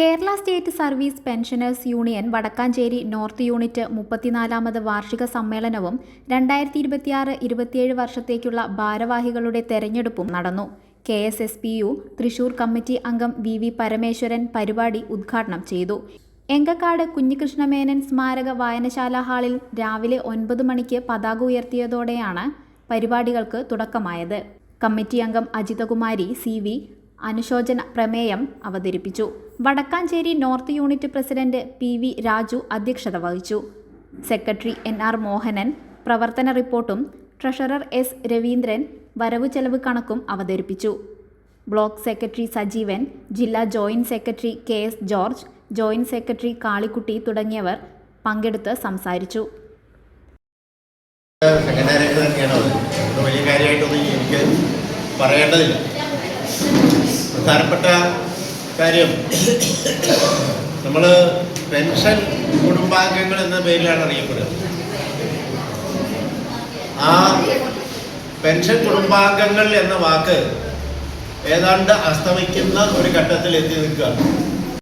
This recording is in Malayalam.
Kerala state service pensioners union Vadakkanchery north unit മുപ്പത്തിനാലാമത് വാർഷിക സമ്മേളനവും രണ്ടായിരത്തി ഇരുപത്തിയാറ് ഇരുപത്തിയേഴ് വർഷത്തേക്കുള്ള ഭാരവാഹികളുടെ തെരഞ്ഞെടുപ്പും നടന്നു. K S S P U Thrissur committee അംഗം വി വി പരമേശ്വരൻ പരിപാടി ഉദ്ഘാടനം ചെയ്തു. എങ്കക്കാട് കുഞ്ഞികൃഷ്ണമേനൻ സ്മാരക വായനശാല ഹാളിൽ രാവിലെ ഒൻപത് മണിക്ക് പതാക ഉയർത്തിയതോടെയാണ് പരിപാടികൾക്ക് തുടക്കമായത്. കമ്മിറ്റി അംഗം അജിതകുമാരി സി വി അനുശോചന പ്രമേയം അവതരിപ്പിച്ചു. Vadakkanchery north unit president P V Raju അധ്യക്ഷത വഹിച്ചു. സെക്രട്ടറി എൻ ആർ മോഹനൻ പ്രവർത്തന റിപ്പോർട്ടും ട്രഷറർ എസ് രവീന്ദ്രൻ വരവ് ചെലവ് കണക്കും അവതരിപ്പിച്ചു. ബ്ലോക്ക് സെക്രട്ടറി സജീവൻ ജില്ലാ joint secretary K S George joint secretary Kalikutty തുടങ്ങിയവർ പങ്കെടുത്ത് സംസാരിച്ചു. തന്നെയാണ് വലിയ കാര്യമായിട്ടൊന്നും എനിക്ക് പറയേണ്ടതില്ല പ്രധാനപ്പെട്ട കാര്യം നമ്മൾ പെൻഷൻ കുടുംബാംഗങ്ങൾ എന്ന പേരിലാണ് അറിയപ്പെടുന്നത്. ആ പെൻഷൻ കുടുംബാംഗങ്ങൾ എന്ന വാക്ക് ഏതാണ്ട് അസ്തമിക്കുന്ന ഒരു ഘട്ടത്തിൽ എത്തി നിൽക്കുകയാണ്.